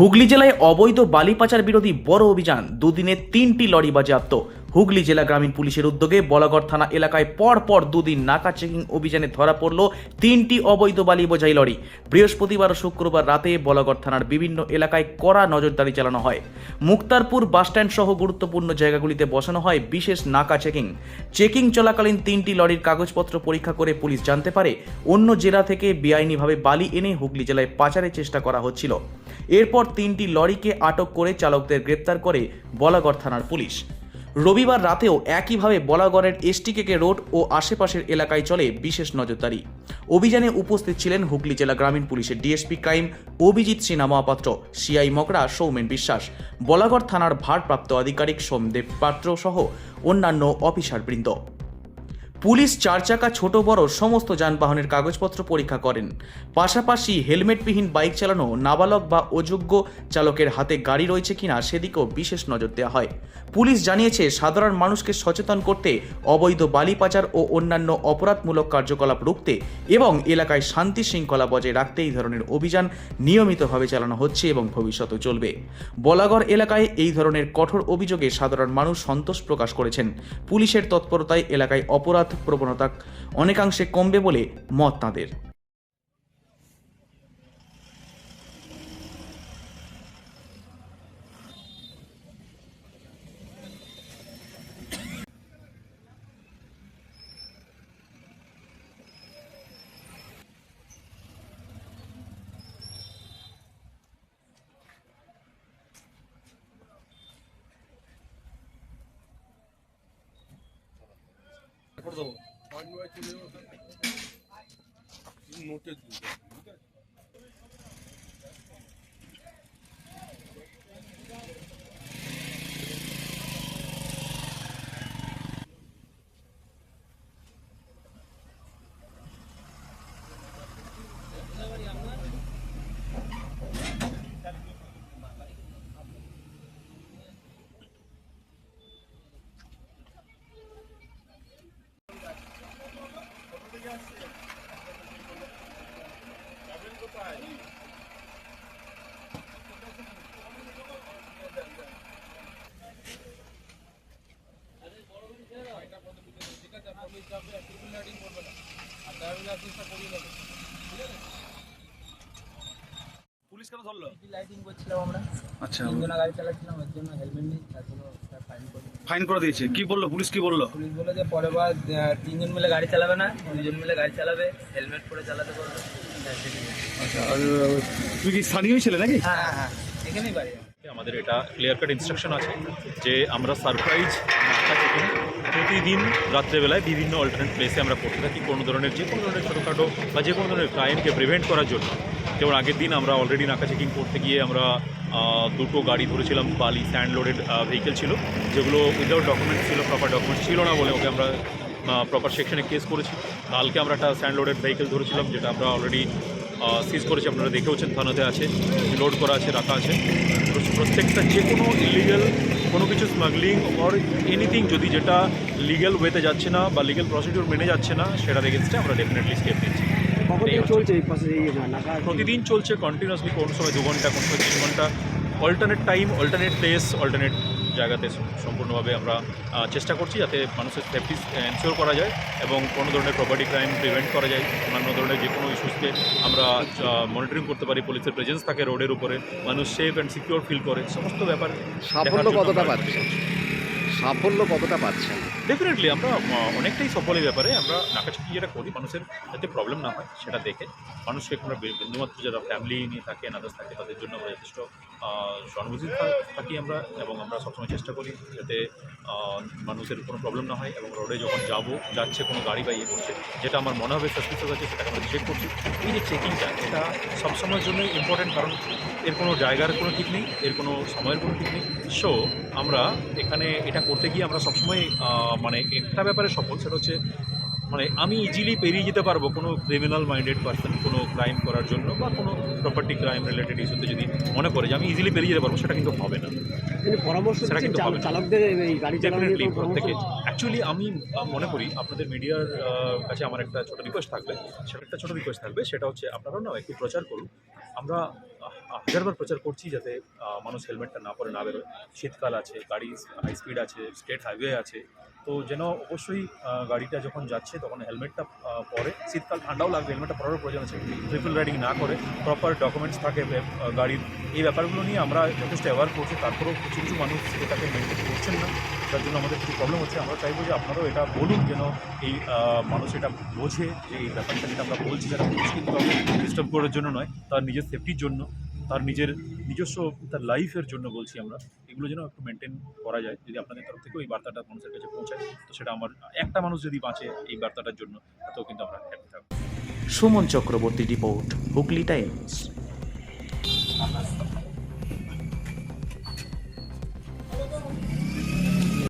হুগলি জেলায় অবৈধ বালি পাচার বিরোধী বড় অভিযান। দুদিনে তিনটি লরি বাজেয়াপ্ত। হুগলি জেলা গ্রামীণ পুলিশের উদ্যোগে বলাগড় থানা এলাকায় পর পর দুদিন নাকা চেকিং অভিযানে ধরা পড়ল তিনটি অবৈধ বালি বোঝাই লরি। বৃহস্পতিবার ও শুক্রবার রাতে বলাগড় থানার বিভিন্ন এলাকায় কড়া নজরদারি চালানো হয়। মুক্তারপুর বাসস্ট্যান্ড সহ গুরুত্বপূর্ণ জায়গাগুলিতে বসানো হয় বিশেষ নাকা চেকিং। চেকিং চলাকালীন তিনটি লরির কাগজপত্র পরীক্ষা করে পুলিশ জানতে পারে, অন্য জেলা থেকে বেআইনিভাবে বালি এনে হুগলি জেলায় পাচারের চেষ্টা করা হচ্ছিল। এরপর তিনটি লরিকে আটক করে চালকদের গ্রেপ্তার করে বলাগড় থানার পুলিশ। রবিবার রাতেও একইভাবে বলাগড়ের এসটিকেকে রোড ও আশেপাশের এলাকায় চলে বিশেষ নজরদারি। অভিযানে উপস্থিত ছিলেন হুগলি জেলা গ্রামীণ পুলিশের DSP crime Abhijit Sinha Mahapatra CI Mogra Soumen Biswas, Balagarh থানার ভারপ্রাপ্ত আধিকারিক সোমদেব পাত্র সহ অন্যান্য অফিসারবৃন্দ। পুলিশ চার চাকা, ছোট, বড় সমস্ত যানবাহনের কাগজপত্র পরীক্ষা করেন। পাশাপাশি হেলমেটবিহীন বাইক চালানো নাবালক বা অযোগ্য চালকের হাতে গাড়ি রয়েছে কিনা সেদিকেও বিশেষ নজর দেওয়া হয়। পুলিশ জানিয়েছে, সাধারণ মানুষকে সচেতন করতে অবৈধ বালি পাচার ও অন্যান্য অপরাধমূলক কার্যকলাপ রুখতে এবং এলাকায় শান্তি শৃঙ্খলা বজায় রাখতে এই ধরনের অভিযান নিয়মিতভাবে চালানো হচ্ছে এবং ভবিষ্যতেও চলবে। বলাগড় এলাকায় এই ধরনের কঠোর অভিযোগে সাধারণ মানুষ সন্তোষ প্রকাশ করেছেন। পুলিশের তৎপরতায় এলাকায় অপরাধ প্রবণতা অনেকাংশে কমবে বলে মত তাঁদের। করে দেবো পুলিশ কেন ধরলো? লাইটিং করছিলাম আমরা আচ্ছা। তিনজনা গাড়ি চালাচ্ছিলাম ওর জন্য হেলমেট নেই তার জন্য ফাইন করি ফাইন করে দিয়েছে। কি বলল? পুলিশ কি বলল? পুলিশ বলে যে পরের বার তিনজন মিলে গাড়ি চালাবে না দুজন মিলে গাড়ি চালাবে হেলমেট পরে চালাতে বলবে আচ্ছা আর তুই কি স্থানীয় ছেলে নাকি? হ্যাঁ হ্যাঁ হ্যাঁ এখানেই বাড়ি। আমাদের এটা ক্লিয়ার কাট ইনস্ট্রাকশন আছে যে আমরা সারপ্রাইজ চেকিং প্রতিদিন রাত্রেবেলায় বিভিন্ন অল্টারনেট প্লেসে আমরা করতে থাকি। কোনো ধরনের যে কোনো ধরনের ছোটোখাটো বা যে কোনো ধরনের ক্রাইমকে প্রিভেন্ট করার জন্য। যেমন আগের দিন আমরা অলরেডি নাকা চেকিং করতে গিয়ে আমরা দুটো গাড়ি ধরেছিলাম, বালি স্যান্ড লোডেড ভেহিকেল ছিল, যেগুলো উইদাউট ডকুমেন্টস ছিল প্রপার ডকুমেন্টস ছিল না বলে ওকে আমরা প্রপার সেকশনে কেস করেছি। কালকে আমরা একটা স্যান্ড লোডেড ভেহিকেল ধরেছিলাম, যেটা আমরা অলরেডি সিজ করেছি। আপনারা দেখেওছেন থানাতে আছে লোড করা আছে, রাখা আছে। প্রত্যেকটা যে কোনো ইলিগাল কোনো কিছু স্মাগলিং অর এনিথিং যদি যেটা লিগ্যাল ওয়েতে যাচ্ছে না বা লিগ্যাল প্রসিডিউর মেনে যাচ্ছে না সেটার এগেনস্টে আমরা ডেফিনেটলি স্টেপ নিচ্ছি। চলছে প্রতিদিন চলছে কন্টিনিউয়াসলি কোন সময় দু ঘণ্টা কোন সময় তিন ঘণ্টা। Alternate time alternate place alternate জায়গাতে সম্পূর্ণভাবে আমরা চেষ্টা করছি যাতে মানুষের সেফটি এনশিওর করা যায় এবং কোনো ধরনের প্রপার্টি ক্রাইম প্রিভেন্ট করা যায়। অন্যান্য ধরনের যে কোনো ইস্যুসকে আমরা মনিটরিং করতে পারি। পুলিশের প্রেজেন্স থাকে রোডের উপরে। মানুষ সেফ অ্যান্ড সিকিউর ফিল করে। সমস্ত ব্যাপার সাফল্য কতটা পাচ্ছে সাফল্য কতটা পাচ্ছেন? ডেফিনেটলি আমরা অনেকটাই সফলের ব্যাপারে। আমরা নাকাচুকি যেটা করি মানুষের যাতে প্রবলেম না হয় সেটা দেখে। মানুষকে আমরা বি- বিন্দুমাত্র যারা ফ্যামিলি নিয়ে থাকে আদার্স থাকে তাদের জন্য আমরা যথেষ্ট সহানুভূতি থাকি আমরা এবং আমরা সবসময় চেষ্টা করি যাতে মানুষের কোনো প্রবলেম না হয় এবং রোডে যখন যাব, যাচ্ছে কোনো গাড়ি বা ইয়ে করছে, যেটা আমার মনে হবে সাসপিসিয়াস আছে সেটাকে আমরা চেক করছি। এই যে চেকিংটা এটা সবসময়ের জন্য ইম্পর্টেন্ট কারণ এর কোনো জায়গার কোনো ঠিক নেই, এর কোনো সময়ের কোনো ঠিক নেই। সো আমরা এখানে এটা করতে গিয়ে আমরা সবসময় মানে একটা ব্যাপারে সফল, সেটা হচ্ছে মানে আমি ইজিলি পেরিয়ে যেতে পারব কোনো ক্রিমিনাল মাইন্ডেড পার্সন কোনো ক্রাইম করার জন্য বা কোনো প্রপার্টি ক্রাইম রিলেটেড ইস্যুতে যদি মনে করে যে আমি ইজিলি বেরিয়ে যেতে পারব সেটা কিন্তু হবে না। তিনি পরামর্শ সেটা কিন্তু হবে ডেফিনেটলি প্রত্যেকে অ্যাকচুয়ালি আমি মনে করি আপনাদের মিডিয়ার কাছে আমার একটা ছোট রিকোয়েস্ট থাকবে। সেটা একটা ছোট রিকোয়েস্ট থাকবে সেটা হচ্ছে আপনারাও না একটু প্রচার করুন। আমরা হাজারবার প্রচার করছি যাতে মানুষ হেলমেটটা না পরে না বেরোয়। শীতকাল আছে গাড়ি হাই স্পিড আছে স্টেট হাইওয়ে আছে। তো যেন অবশ্যই গাড়িটা যখন যাচ্ছে তখন হেলমেটটা পরে। শীতকাল ঠান্ডাও লাগবে হেলমেটটা পরারও প্রয়োজন আছে। ট্রিপল রাইডিং না করে প্রপার ডকুমেন্টস থাকে গাড়ির, এই ব্যাপারগুলো নিয়ে আমরা যথেষ্ট অ্যাওয়ার করছি। তারপরেও কিছু কিছু মানুষ এটাকে মেনটেন করছেন না। তার জন্য আমাদের কিছু প্রবলেম হচ্ছে। আমরা চাইব যে আপনারাও এটা বলুন যেন এই মানুষ এটা বোঝে যে এই ব্যাপারটা যেটা আমরা বলছি, যারা কিন্তু ডিস্টার্ব করার জন্য নয়, তার নিজের সেফটির জন্য, তার নিজের নিজস্ব তার লাইফের জন্য বলছি আমরা। এগুলো যেন একটু মেনটেন করা যায় যদি আপনাদের তরফ থেকেও এই বার্তাটা মানুষের কাছে পৌঁছায়, তো সেটা আমার, একটা মানুষ যদি বাঁচে এই বার্তাটার জন্য, তাতেও কিন্তু আমরা হ্যাপি থাকব। Suman Chakraborty report, Hooghly Times.